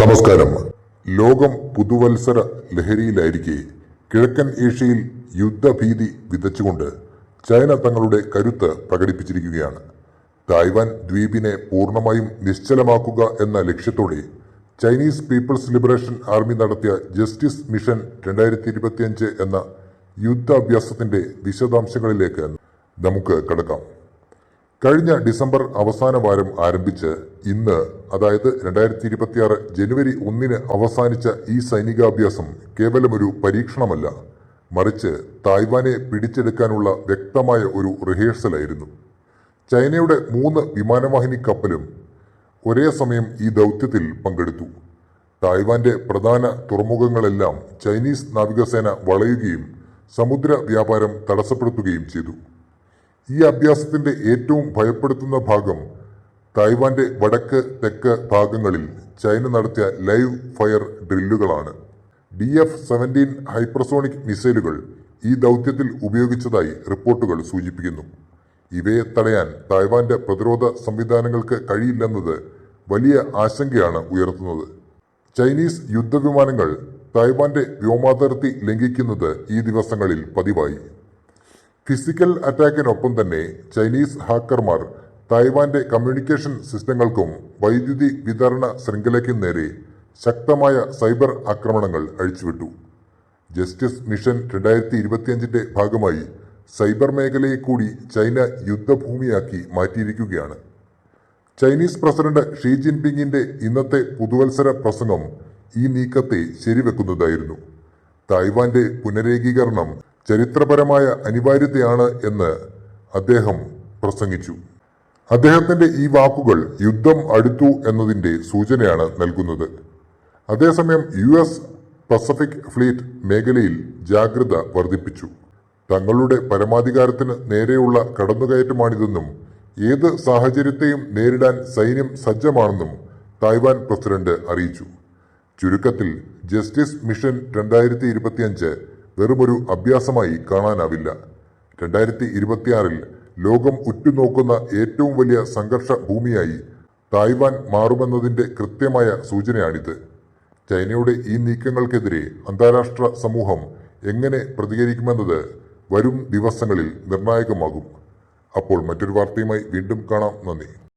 നമസ്കാരം. ലോകം പുതുവത്സര ലഹരിയിലായിരിക്കെ കിഴക്കൻ ഏഷ്യയിൽ യുദ്ധഭീതി വിതച്ചുകൊണ്ട് ചൈന തങ്ങളുടെ കരുത്ത് പ്രകടിപ്പിച്ചിരിക്കുകയാണ്. തായ്വാൻ ദ്വീപിനെ പൂർണമായും നിശ്ചലമാക്കുക എന്ന ലക്ഷ്യത്തോടെ ചൈനീസ് പീപ്പിൾസ് ലിബറേഷൻ ആർമി നടത്തിയ ജസ്റ്റിസ് മിഷൻ രണ്ടായിരത്തി ഇരുപത്തിയഞ്ച് എന്ന യുദ്ധാഭ്യാസത്തിന്റെ വിശദാംശങ്ങളിലേക്ക് നമുക്ക് കടക്കാം. കഴിഞ്ഞ ഡിസംബർ അവസാന വാരം ആരംഭിച്ച് ഇന്ന് അതായത് രണ്ടായിരത്തി ഇരുപത്തിയാറ് ജനുവരി ഒന്നിന് അവസാനിച്ച ഈ സൈനികാഭ്യാസം കേവലമൊരു പരീക്ഷണമല്ല മറിച്ച് തായ്വാനെ പിടിച്ചെടുക്കാനുള്ള വ്യക്തമായ ഒരു റിഹേഴ്സലായിരുന്നു. ചൈനയുടെ മൂന്ന് വിമാനവാഹിനി കപ്പലും ഒരേ സമയം ഈ ദൗത്യത്തിൽ പങ്കെടുത്തു. തായ്വാന്റെ പ്രധാന തുറമുഖങ്ങളെല്ലാം ചൈനീസ് നാവികസേന വളയുകയും സമുദ്ര വ്യാപാരം തടസ്സപ്പെടുത്തുകയും ചെയ്തു. ഈ അഭ്യാസത്തിന്റെ ഏറ്റവും ഭയപ്പെടുത്തുന്ന ഭാഗം തായ്വാന്റെ വടക്ക് തെക്ക് ഭാഗങ്ങളിൽ ചൈന നടത്തിയ ലൈവ് ഫയർ ഡ്രില്ലുകളാണ്. ഡി എഫ് സെവന്റീൻ ഹൈപ്പർസോണിക് മിസൈലുകൾ ഈ ദൗത്യത്തിൽ ഉപയോഗിച്ചതായി റിപ്പോർട്ടുകൾ സൂചിപ്പിക്കുന്നു. ഇവയെ തടയാൻ തായ്വാന്റെ പ്രതിരോധ സംവിധാനങ്ങൾക്ക് കഴിയില്ലെന്നത് വലിയ ആശങ്കയാണ് ഉയർത്തുന്നത്. ചൈനീസ് യുദ്ധവിമാനങ്ങൾ തായ്വാന്റെ വ്യോമാതിർത്തി ലംഘിക്കുന്നത് ഈ ദിവസങ്ങളിൽ പതിവായി. ഫിസിക്കൽ അറ്റാക്കിനൊപ്പം തന്നെ ചൈനീസ് ഹാക്കർമാർ തായ്വാന്റെ കമ്മ്യൂണിക്കേഷൻ സിസ്റ്റങ്ങൾക്കും വൈദ്യുതി വിതരണ ശൃംഖലയ്ക്കും നേരെ ശക്തമായ സൈബർ ആക്രമണങ്ങൾ അഴിച്ചുവിട്ടു. ജസ്റ്റിസ് മിഷൻ രണ്ടായിരത്തി ഇരുപത്തിയഞ്ചിന്റെ ഭാഗമായി സൈബർ മേഖലയെ കൂടി ചൈന യുദ്ധഭൂമിയാക്കി മാറ്റിയിരിക്കുകയാണ്. ചൈനീസ് പ്രസിഡന്റ് ഷീ ജിൻപിങ്ങിന്റെ ഇന്നത്തെ പുതുവത്സര പ്രസംഗം ഈ നീക്കത്തെ ശരിവെക്കുന്നതായിരുന്നു. തായ്വാന്റെ പുനരേകീകരണം ചരിത്രപരമായ അനിവാര്യതയാണ് എന്ന് അദ്ദേഹം പ്രസംഗിച്ചു. അദ്ദേഹത്തിന്റെ ഈ വാക്കുകൾ യുദ്ധം അടുത്തു എന്നതിന്റെ സൂചനയാണ് നൽകുന്നത്. അതേസമയം യു എസ് പസഫിക് ഫ്ലീറ്റ് മേഖലയിൽ ജാഗ്രത വർദ്ധിപ്പിച്ചു. തങ്ങളുടെ പരമാധികാരത്തിന് നേരെയുള്ള കടന്നുകയറ്റമാണിതെന്നും ഏത് സാഹചര്യത്തെയും നേരിടാൻ സൈന്യം സജ്ജമാണെന്നും തായ്വാൻ പ്രസിഡന്റ് അറിയിച്ചു. ചുരുക്കത്തിൽ ജസ്റ്റിസ് മിഷൻ രണ്ടായിരത്തി വെറുമൊരു അഭ്യാസമായി കാണാനാവില്ല. രണ്ടായിരത്തി ഇരുപത്തിയാറിൽ ലോകം ഉറ്റുനോക്കുന്ന ഏറ്റവും വലിയ സംഘർഷ ഭൂമിയായി തായ്വാൻ മാറുമെന്നതിന്റെ കൃത്യമായ സൂചനയാണിത്. ചൈനയുടെ ഈ നീക്കങ്ങൾക്കെതിരെ അന്താരാഷ്ട്ര സമൂഹം എങ്ങനെ പ്രതികരിക്കുമെന്നത് വരും ദിവസങ്ങളിൽ നിർണായകമാകും. അപ്പോൾ മറ്റൊരു വാർത്തയുമായി വീണ്ടും കാണാം. നന്ദി.